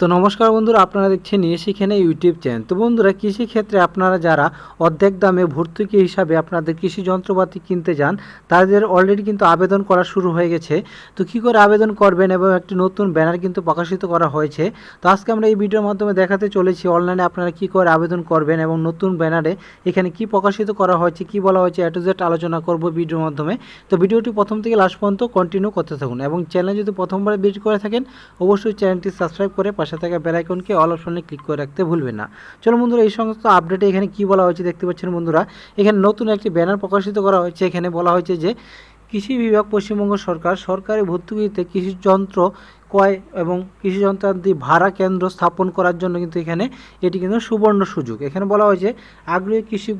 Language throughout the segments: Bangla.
তো নমস্কার বন্ধুরা, আপনারা দেখছেন সেখানে ইউটিউব চ্যানেল। তো বন্ধুরা, কৃষি ক্ষেত্রে আপনারা যারা অর্ধেক দামে ভর্তুকি হিসাবে আপনাদের কৃষি যন্ত্রপাতি কিনতে যান, তাদের অলরেডি কিন্তু আবেদন করা শুরু হয়ে গেছে। তো কী করে আবেদন করবেন এবং একটি নতুন ব্যানার কিন্তু প্রকাশিত করা হয়েছে? তো আজকে আমরা এই ভিডিওর মাধ্যমে দেখাতে চলেছি অনলাইনে আপনারা কী করে আবেদন করবেন এবং নতুন ব্যানারে এখানে কি প্রকাশিত করা হয়েছে, কি বলা হয়েছে এ টু জেড আলোচনা করব ভিডিওর মাধ্যমে। তো ভিডিওটি প্রথম থেকে লাস্ট পর্যন্ত কন্টিনিউ করতে থাকুন এবং চ্যানেল যদি প্রথমবার ভিজিট করে থাকেন, অবশ্যই চ্যানেলটি সাবস্ক্রাইব করে পাশে থাকা বেলাইকনকে অল অপশনে ক্লিক করে রাখতে ভুলবেন না। চলো বন্ধুরা, এই সমস্ত আপডেটে এখানে কি বলা হয়েছে দেখতে পাচ্ছেন বন্ধুরা? এখানে নতুন একটি ব্যানার প্রকাশিত করা হয়েছে। এখানে বলা হয়েছে যে, কৃষি বিভাগ পশ্চিমবঙ্গ সরকার সরকারি ভর্তুকিতে কৃষি যন্ত্র ক্রয় এবং কৃষি যন্ত্রাদি ভাড়া কেন্দ্র স্থাপন করার জন্য কিন্তু এখানে এটি কিন্তু সুবর্ণ সুযোগ। এখানে বলা হয়েছে, আগ্রহী কৃষি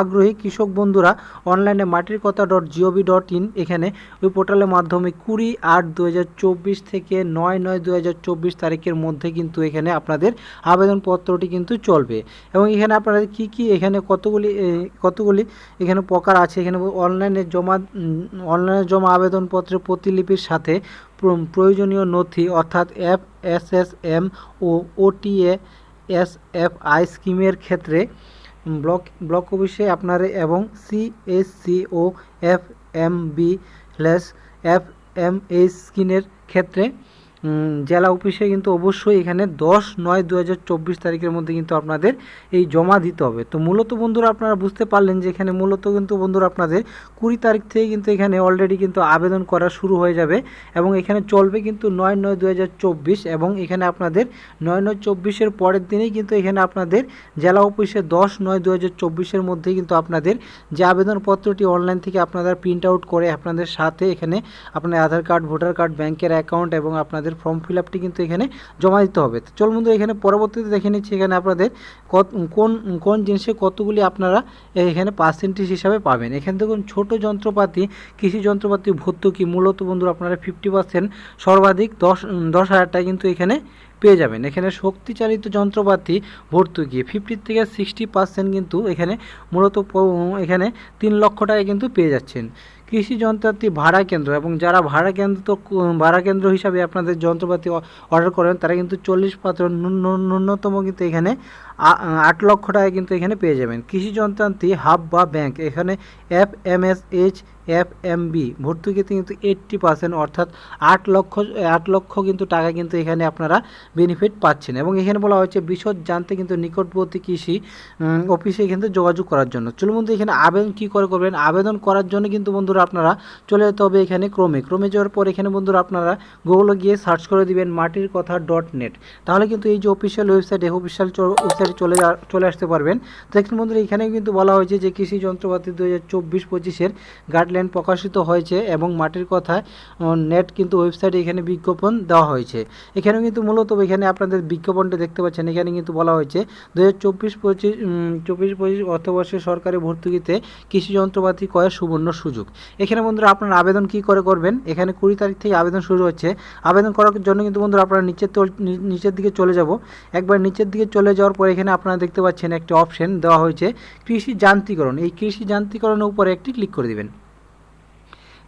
আগ্রহী কৃষক বন্ধুরা অনলাইনে মাটির কথা ডট জিওভি ডট ইন এখানে ওই পোর্টালের মাধ্যমে কুড়ি আট দু থেকে নয় নয় দু তারিখের মধ্যে কিন্তু এখানে আপনাদের আবেদনপত্রটি কিন্তু চলবে। এবং এখানে আপনাদের কি কি এখানে কতগুলি কতগুলি এখানে প্রকার আছে? এখানে অনলাইনে জমা অনলাইনে জমা আবেদনপত্রের প্রতিলিপির সাথে প্রয়োজনীয় নথি অর্থাৎ এফ এস এস এম ও ওটিএ এস এফ আই স্কিমের ক্ষেত্রে ব্লক ব্লক অফিসে আপনার এবং সিএসসি ও F M B slash F M H স্কিমের ক্ষেত্রে জেলা অফিসে কিন্তু অবশ্যই এখানে দশ নয় দু তারিখের মধ্যে কিন্তু আপনাদের এই জমা দিতে হবে। তো মূলত বন্ধুরা আপনারা বুঝতে পারলেন যে এখানে মূলত কিন্তু বন্ধুরা আপনাদের কুড়ি তারিখ থেকে কিন্তু এখানে অলরেডি কিন্তু আবেদন করা শুরু হয়ে যাবে এবং এখানে চলবে কিন্তু নয় নয় দু এবং এখানে আপনাদের নয় নয় চব্বিশের পরের দিনেই কিন্তু এখানে আপনাদের জেলা অফিসে দশ নয় দু হাজার মধ্যেই কিন্তু আপনাদের যে আবেদনপত্রটি অনলাইন থেকে আপনারা প্রিন্ট আউট করে আপনাদের সাথে এখানে আপনার আধার কার্ড ভোটার কার্ড ব্যাংকের অ্যাকাউন্ট এবং আপনাদের ফর্ম ফিল আপটি কিন্তু এখানে জমা দিতে হবে। তো চল বন্ধু এখানে পরবর্তীতে দেখে নিচ্ছি এখানে আপনাদের কোন কোন জিনিসে কতগুলি আপনারা এখানে পার্সেন্টেজ হিসাবে পাবেন। এখানে দেখুন, ছোট যন্ত্রপাতি, কৃষি যন্ত্রপাতি ভর্তুকি, মূলত বন্ধু আপনারা ফিফটি পার্সেন্ট সর্বাধিক দশ দশ হাজার টাকা কিন্তু এখানে পেয়ে যাবেন। এখানে শক্তিচালিত যন্ত্রপাতি, ভর্তুকি ফিফটি থেকে সিক্সটি পার্সেন্ট কিন্তু এখানে মূলত এখানে তিন লক্ষ টাকা কিন্তু পেয়ে যাচ্ছেন। কৃষি যন্ত্রপাতি ভাড়া কেন্দ্র এবং যারা ভাড়া কেন্দ্র তো ভাড়া কেন্দ্র হিসাবে আপনাদের যন্ত্রপাতি অর্ডার করেন, তারা কিন্তু চল্লিশ পাত্র ন্যূন- ন্যূন- ন্যূনতম কিন্তু এখানে আট লক্ষ টাকা কিন্তু এখানে পেয়ে যাবেন। কৃষি যন্ত্রান্তি হাব বা ব্যাংক, এখানে F M S H F M B ভর্তুকিতে কিন্তু এইট্টি পার্সেন্ট অর্থাৎ আট লক্ষ আট লক্ষ কিন্তু টাকা কিন্তু এখানে আপনারা বেনিফিট পাচ্ছেন। এবং এখানে বলা হয়েছে বিশদ জানতে কিন্তু নিকটবর্তী কৃষি অফিসে কিন্তু যোগাযোগ করার জন্য। চলুন বন্ধু, এখানে আবেদন কী করে করবেন? আবেদন করার জন্য কিন্তু বন্ধুরা আপনারা চলে যেতে হবে এখানে ক্রমে। ক্রমে যাওয়ার পর এখানে বন্ধুরা আপনারা গুগলে গিয়ে সার্চ করে দিবেন মাটির কথা ডট নেট তাহলে কিন্তু এই যে অফিসিয়াল ওয়েবসাইট এই অফিসিয়াল ওয়েবসাইটে চলে চলে আসতে পারবেন। তো এখানে বন্ধুরা এখানে কিন্তু বলা হয়েছে যে কৃষি যন্ত্রপাতি দু হাজার চব্বিশ পঁচিশের গাইডলাইন প্রকাশিত হয়েছে এবং মাটির কথা নেট কিন্তু ওয়েবসাইটে এখানে বিজ্ঞাপন দেওয়া হয়েছে। এখানে কিন্তু মূলত এখানে আপনাদের বিজ্ঞাপনটা দেখতে পাচ্ছেন। এখানে কিন্তু বলা হয়েছে দু হাজার চব্বিশ পঁচিশ চব্বিশ পঁচিশ সরকারি ভর্তুকিতে কৃষি যন্ত্রপাতি ক্রয়ের সুবর্ণ সুযোগ। এখানে বন্ধুরা আপনার আবেদন কি করে করবেন? এখানে কুড়ি তারিখ থেকে আবেদন শুরু হচ্ছে। আবেদন করার জন্য কিন্তু বন্ধুরা আপনারা নিচের নিচের দিকে চলে যাব। একবার নিচের দিকে চলে যাওয়ার পর এখানে আপনারা দেখতে পাচ্ছেন একটি অপশন দেওয়া হয়েছে, কৃষি যান্ত্রিকরণ। এই কৃষি যান্ত্রিকরণের উপরে একটি ক্লিক করে দিবেন।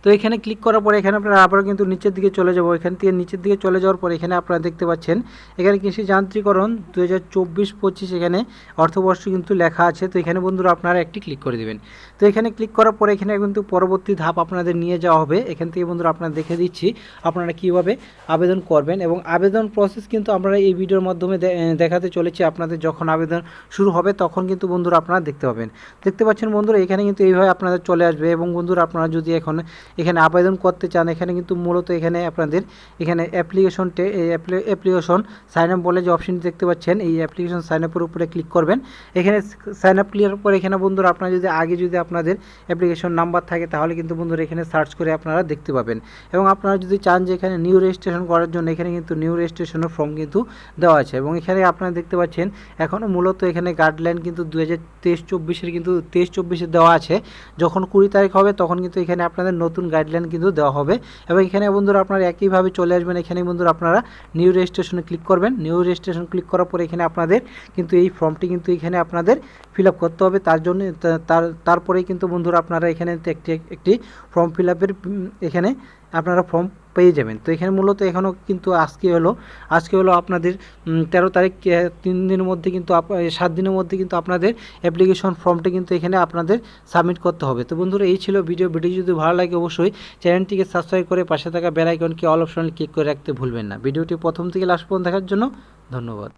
তো এখানে ক্লিক করার পরে এখানে আপনারা আবার কিন্তু নিচের দিকে চলে যাব। এখান থেকে নিচের দিকে চলে যাওয়ার পরে এখানে আপনারা দেখতে পাচ্ছেন, এখানে কৃষি যান্ত্রিকরণ দু হাজার চব্বিশ পঁচিশ এখানে অর্থবর্ষ কিন্তু লেখা আছে। তো এখানে বন্ধুরা আপনারা একটি ক্লিক করে দিবেন। তো এখানে ক্লিক করার পরে এখানে কিন্তু পরবর্তী ধাপ আপনাদের নিয়ে যাওয়া হবে। এখান থেকে বন্ধুরা আপনারা দেখে দিচ্ছি আপনারা কীভাবে আবেদন করবেন এবং আবেদন প্রসেস কিন্তু আমরা এই ভিডিওর মাধ্যমে দেখাতে চলেছি। আপনাদের যখন আবেদন শুরু হবে তখন কিন্তু বন্ধুরা আপনারা দেখতে পাবেন। দেখতে পাচ্ছেন বন্ধুরা, এখানে কিন্তু এইভাবে আপনাদের চলে আসবে এবং বন্ধুরা আপনারা যদি এখন এখানে আবেদন করতে চান, এখানে কিন্তু মূলত এখানে আপনাদের এখানে অ্যাপ্লিকেশন অ্যাপ্লিকেশন সাইন আপ বলে যে অপশনটি দেখতে পাচ্ছেন, এই অ্যাপ্লিকেশন সাইন আপের উপরে ক্লিক করবেন। এখানে সাইন আপ ক্লিয়ার পর এখানে বন্ধুরা আপনারা যদি, আগে যদি আপনাদের অ্যাপ্লিকেশন নাম্বার থাকে, তাহলে কিন্তু বন্ধুরা এখানে সার্চ করে আপনারা দেখতে পাবেন। এবং আপনারা যদি চান যে এখানে নিউ রেজিস্ট্রেশন করার জন্য, এখানে কিন্তু নিউ রেজিস্ট্রেশনের ফর্ম কিন্তু দেওয়া আছে। এবং এখানে আপনারা দেখতে পাচ্ছেন এখনও মূলত এখানে গাইডলাইন কিন্তু দু হাজার তেইশ চব্বিশের কিন্তু তেইশ চব্বিশে দেওয়া আছে। যখন কুড়ি তারিখ হবে, তখন কিন্তু এখানে আপনাদের নতুন গাইডলাইন কিন্তু দেওয়া হবে। এবং এখানে বন্ধুরা আপনারা একইভাবে চলে আসবেন। এখানে বন্ধুরা আপনারা নিউ রেজিস্ট্রেশনে ক্লিক করবেন। নিউ রেজিস্ট্রেশন ক্লিক করার পরে এখানে আপনাদের কিন্তু এই ফর্মটি কিন্তু এখানে আপনাদের ফিল করতে হবে। তার জন্য তার, তারপরেই কিন্তু বন্ধুরা আপনারা এখানে একটি একটি ফর্ম ফিল এখানে আপনারা ফর্ম পেয়ে যাবেন। তো এখানে মূলত এখনও কিন্তু আজকে হলো আজকে হলো আপনাদের তেরো তারিখ তিন দিনের মধ্যে কিন্তু সাত দিনের মধ্যে কিন্তু আপনাদের অ্যাপ্লিকেশন ফর্মটা কিন্তু এখানে আপনাদের সাবমিট করতে হবে। তো বন্ধুরা, এই ছিল ভিডিও ভিডিও যদি ভালো লাগে অবশ্যই চ্যানেলটিকে সাবস্ক্রাইব করে পাশে থাকা বেল আইকনকে অল অপশনে ক্লিক করে রাখতে ভুলবেন না। ভিডিওটি প্রথম থেকে লাস্ট পর্যন্ত দেখার জন্য ধন্যবাদ।